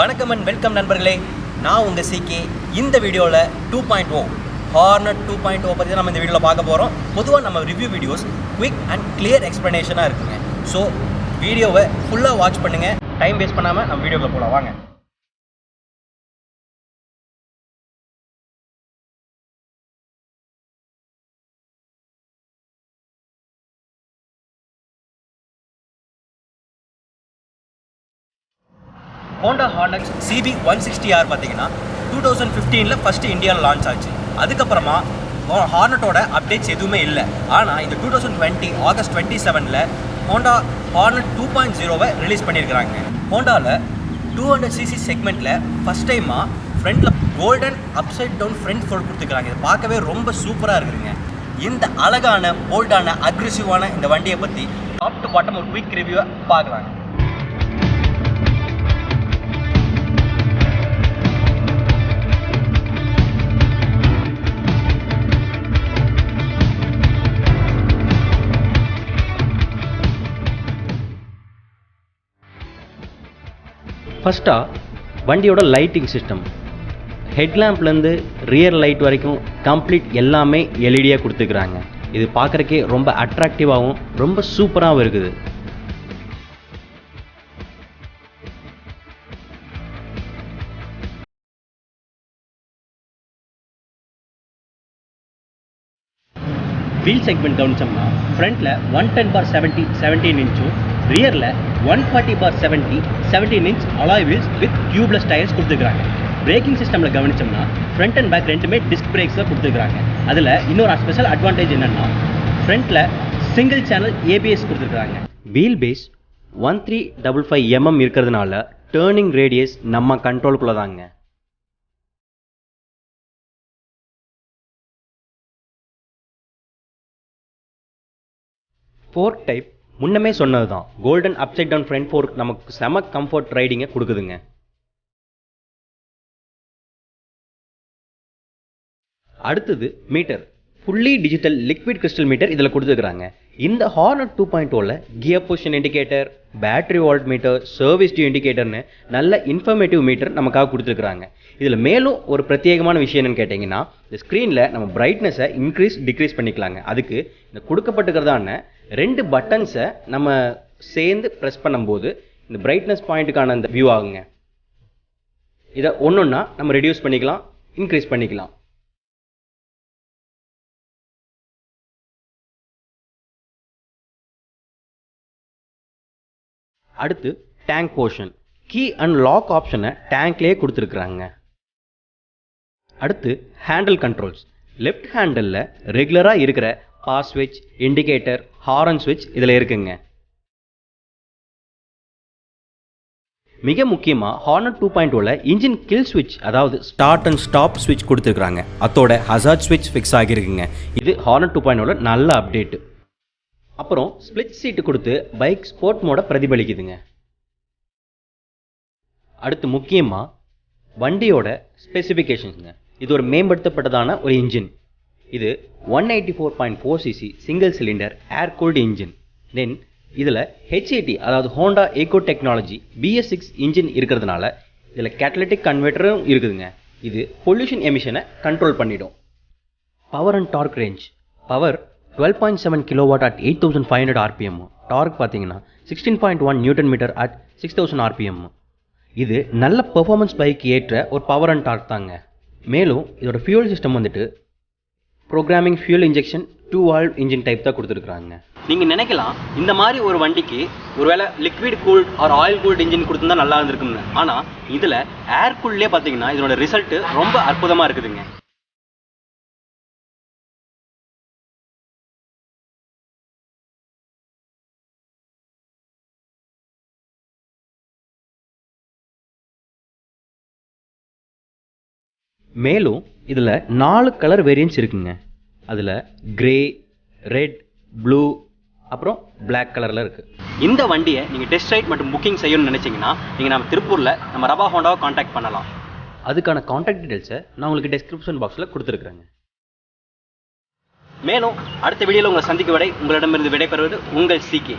வணக்கம் and welcome நண்பர்களே. நான் உங்கள் சிகே இந்த வீடியோவில் two point O Hornet two point O பற்றி நம்ம இந்த வீடியோவில் பார்க்க போகிறோம் பொதுவாக நம்ம review videos quick and clear எக்ஸ்ப்ளனேஷனாக இருக்குங்க. ஸோ வீடியோவை ஃபுல்லாக வாட்ச் பண்ணுங்கள் டைம் வேஸ்ட் பண்ணாமல் நம்ம வீடியோவில் போகலாம் வாங்க. Honda Hornet CB one sixty R பார்த்தீங்கன்னா டூ தௌசண்ட் ஃபிஃப்டீனில் ஃபஸ்ட்டு இந்தியாவில் லான்ச் ஆச்சு. அதுக்கப்புறமா ஹார்னட்டோட அப்டேட்ஸ் எதுவுமே இல்லை. ஆனால் இந்த two thousand twenty August twenty செவனில் ஹோண்டா ஹார்னட் டூ பாயிண்ட் ஜீரோவை ரிலீஸ் பண்ணியிருக்கிறாங்க ஹோண்டாவில் டூ ஹண்ட்ரட் சிசி செக்மெண்ட்டில் ஃபஸ்ட் டைமாக ஃப்ரண்ட்டில் golden upside down front fork கொடுத்துருக்காங்க இது பார்க்கவே ரொம்ப சூப்பராக இருக்குதுங்க. இந்த அழகான போல்டான அக்ரெசிவான இந்த வண்டியை பற்றி டாப் டு பாட்டம் ஒரு குயிக் ரிவ்யூவை பார்க்கலாங்க. ஃபஸ்ட்டாக வண்டியோட லைட்டிங் சிஸ்டம். ஹெட்லாம்ப்லேருந்து ரியர் லைட் வரைக்கும் கம்ப்ளீட் எல்லாமே எல்இடியாக கொடுத்துக்கிறாங்க. இது பார்க்குறக்கே ரொம்ப அட்ராக்டிவாகவும் ரொம்ப சூப்பராகவும் இருக்குது. வீல் செக்மெண்ட் கவனிச்சோம்னா ஃப்ரண்ட்டில் one ten bar seventy seventeen இன்ச்சும் ரியரில் one forty bar seventy seventeen inch alloy wheels with tubeless tyres கொடுத்துருக்காங்க பிரேக்கிங் சிஸ்டமில் கவனிச்சோம்னா ஃப்ரண்ட் அண்ட் பேக் ரெண்டுமே டிஸ்க் பிரேக்ஸ் கொடுத்துருக்காங்க அதில் இன்னொரு ஸ்பெஷல் அட்வான்டேஜ் என்னென்னா ஃப்ரண்ட்டில் சிங்கிள் சேனல் ஏபிஎஸ் கொடுத்துருக்காங்க wheel base one three double five mm இருக்கிறதுனால டேர்னிங் ரேடியஸ் நம்ம கண்ட்ரோலுக்குள்ளே தாங்க ஃபோர்க் டைப் முன்னமே சொன்னது தான் golden upside down front fork நமக்கு செம கம்ஃபர்ட் ரைடிங்கை கொடுக்குதுங்க. அடுத்தது meter fully digital liquid crystal meter இதில் கொடுத்துருக்குறாங்க. இந்த Hornet two point ஓவில் gear position indicator battery volt meter service due இண்டிகேட்டர்னு நல்ல இன்ஃபர்மேட்டிவ் மீட்டர் நமக்காக கொடுத்துருக்குறாங்க. இதில் மேலும் ஒரு பிரத்யேகமான விஷயம் என்னன்னு கேட்டிங்கன்னா இந்த ஸ்க்ரீனில் நம்ம பிரைட்னஸை இன்க்ரீஸ் டிக்ரீஸ் பண்ணிக்கலாங்க. அதுக்கு இந்த கொடுக்கப்பட்டுக்கிறதான ரெண்டு பட்டன்ஸை நம்ம சேர்ந்து ப்ரெஸ் பண்ணும்போது இந்த பிரைட்னஸ் பாயிண்ட்டுக்கான அந்த வியூ ஆகுங்க. இதை ஒன்றுன்னா நம்ம ரெடியூஸ் பண்ணிக்கலாம் இன்க்ரீஸ் பண்ணிக்கலாம். அடுத்து tank portion key and lock ஆப்ஷனை டேங்க்லேயே கொடுத்துருக்குறாங்க. அடுத்து ஹேண்டில் கண்ட்ரோல்ஸ் லெஃப்ட் ஹேண்டலில் ரெகுலராக இருக்கிற பாஸ் ஸ்விட்ச் இண்டிகேட்டர் ஹாரன் ஸ்விட்ச் இதில் இருக்குங்க. மிக முக்கியமாக ஹார்னர் டூ பாயிண்ட் ஓவில் இன்ஜின் கில் ஸ்விட்ச் அதாவது ஸ்டார்ட் அண்ட் ஸ்டாப் ஸ்விட்ச் கொடுத்துருக்குறாங்க. அதோட ஹசார்ட் ஸ்விட்ச் ஃபிக்ஸ் ஆகியிருக்குங்க. இது ஹார்னர் டூ பாயிண்ட் நல்ல அப்டேட்டு அப்புறம் ஸ்பிளிட் சீட்டு கொடுத்து பைக் ஸ்போர்ட் மோட பிரதிபலிக்குதுங்க. அடுத்து முக்கியமாக வண்டியோட ஸ்பெசிஃபிகேஷன்ஸுங்க இது ஒரு மேம்படுத்தப்பட்டதான ஒரு இன்ஜின் இது one eighty four point four CC single cylinder air cooled engine then இதில் ஹெச்ஏடி அதாவது ஹோண்டா ஏகோ டெக்னாலஜி பிஎஸ் சிக்ஸ் இன்ஜின் இருக்கிறதுனால இதில் கேட்டலட்டிக் கன்வெர்ட்டரும் இருக்குதுங்க. இது பொல்யூஷன் எமிஷனை கண்ட்ரோல் பண்ணிடும். Power and torque range power twelve point seven kilowatt at eight thousand five hundred RPM torque பார்த்தீங்கன்னா sixteen point one newton meter at six thousand RPM இது நல்ல பெர்ஃபார்மன்ஸ் பைக் ஏற்ற ஒரு பவர் அண்ட் டார்க் தாங்க. மேலும் இதோட fuel system வந்துட்டு programming fuel injection two valve engine type தான் கொடுத்துருக்காங்க நீங்கள் நினைக்கலாம் இந்த மாதிரி ஒரு வண்டிக்கு ஒருவேளை liquid cooled or oil cooled engine கொடுத்துருந்தா நல்லா இருந்திருக்கும்னு. ஆனால் இதில் ஏர் கூல்ட்லேயே பார்த்தீங்கன்னா இதோட ரிசல்ட் ரொம்ப அற்புதமாக இருக்குதுங்க. மேலும் இதில் நாலு கலர் வேரியன்ஸ் இருக்குங்க. அதில் கிரே ரெட் ப்ளூ அப்புறம் பிளாக் கலரில் இருக்குது இந்த வண்டியை நீங்கள் டெஸ்ட் ரைட் மற்றும் புக்கிங் செய்யணும்னு நினச்சிங்கன்னா நீங்கள் நம்ம திருப்பூரில் நம்ம ரபா ஹோண்டாவை காண்டாக்ட் பண்ணலாம். அதுக்கான காண்டாக்ட் டீடைல்ஸை நான் உங்களுக்கு டெஸ்கிரிப்ஷன் பாக்ஸில் கொடுத்துருக்குறேங்க. மேலும் அடுத்த வீடியோவில் உங்களை சந்திக்க வரை உங்களிடமிருந்து விடைபெறுவது உங்கள் சிகே